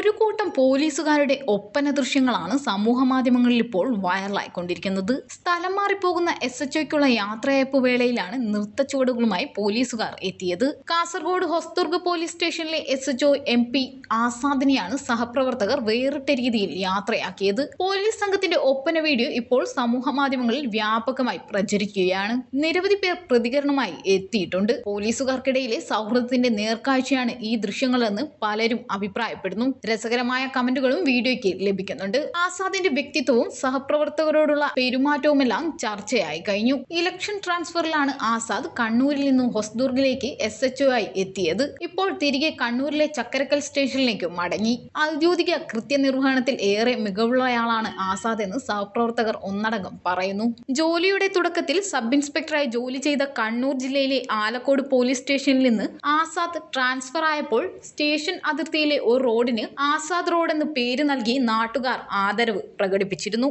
ഒരു കൂട്ടം പോലീസുകാരുടെ ഒപ്പന ദൃശ്യങ്ങളാണ് സമൂഹ മാധ്യമങ്ങളിൽ ഇപ്പോൾ വൈറലായിക്കൊണ്ടിരിക്കുന്നത്. സ്ഥലം മാറിപ്പോകുന്ന എസ് എച്ച് ഒയ്ക്കുള്ള യാത്രയയപ്പ് വേളയിലാണ് നൃത്തച്ചുവടുകളുമായി പോലീസുകാർ എത്തിയത്. കാസർഗോഡ് ഹൊസ്ദുർഗ് പോലീസ് സ്റ്റേഷനിലെ S H O M P ആസാദിനെയാണ് സഹപ്രവർത്തകർ വേറിട്ട രീതിയിൽ യാത്രയാക്കിയത്. പോലീസ് സംഘത്തിന്റെ ഒപ്പന വീഡിയോ ഇപ്പോൾ സമൂഹ മാധ്യമങ്ങളിൽ വ്യാപകമായി പ്രചരിക്കുകയാണ്. നിരവധി പേർ പ്രതികരണമായി എത്തിയിട്ടുണ്ട്. പോലീസുകാർക്കിടയിലെ സൗഹൃദത്തിന്റെ നേർക്കാഴ്ചയാണ് ഈ ദൃശ്യങ്ങളെന്ന് പലരും അഭിപ്രായപ്പെടുന്നു. രസകരമായ കമന്റുകളും വീഡിയോയ്ക്ക് ലഭിക്കുന്നുണ്ട്. ആസാദിന്റെ വ്യക്തിത്വവും സഹപ്രവർത്തകരോടുള്ള പെരുമാറ്റവുമെല്ലാം ചർച്ചയായി കഴിഞ്ഞു. ഇലക്ഷൻ ട്രാൻസ്ഫറിലാണ് ആസാദ് കണ്ണൂരിൽ നിന്നും ഹൊസ്ദുർഗിലേക്ക് എസ് എച്ച് ആയി എത്തിയത്. ഇപ്പോൾ തിരികെ കണ്ണൂരിലെ ചക്കരക്കൽ സ്റ്റേഷനിലേക്ക് മടങ്ങി. ഔദ്യോഗിക കൃത്യനിർവഹണത്തിൽ ഏറെ മികവുള്ളയാളാണ് ആസാദ് എന്ന് സഹപ്രവർത്തകർ ഒന്നടങ്കം പറയുന്നു. ജോലിയുടെ തുടക്കത്തിൽ സബ് ഇൻസ്പെക്ടറായി ജോലി ചെയ്ത കണ്ണൂർ ജില്ലയിലെ ആലക്കോട് പോലീസ് സ്റ്റേഷനിൽ നിന്ന് ആസാദ് ട്രാൻസ്ഫർ ആയപ്പോൾ സ്റ്റേഷൻ അതിർത്തിയിലെ ഒരു റോഡിന് ആസാദ് റോഡ് എന്ന് പേര് നൽകി നാട്ടുകാർ ആദരവ് പ്രകടിപ്പിച്ചിരുന്നു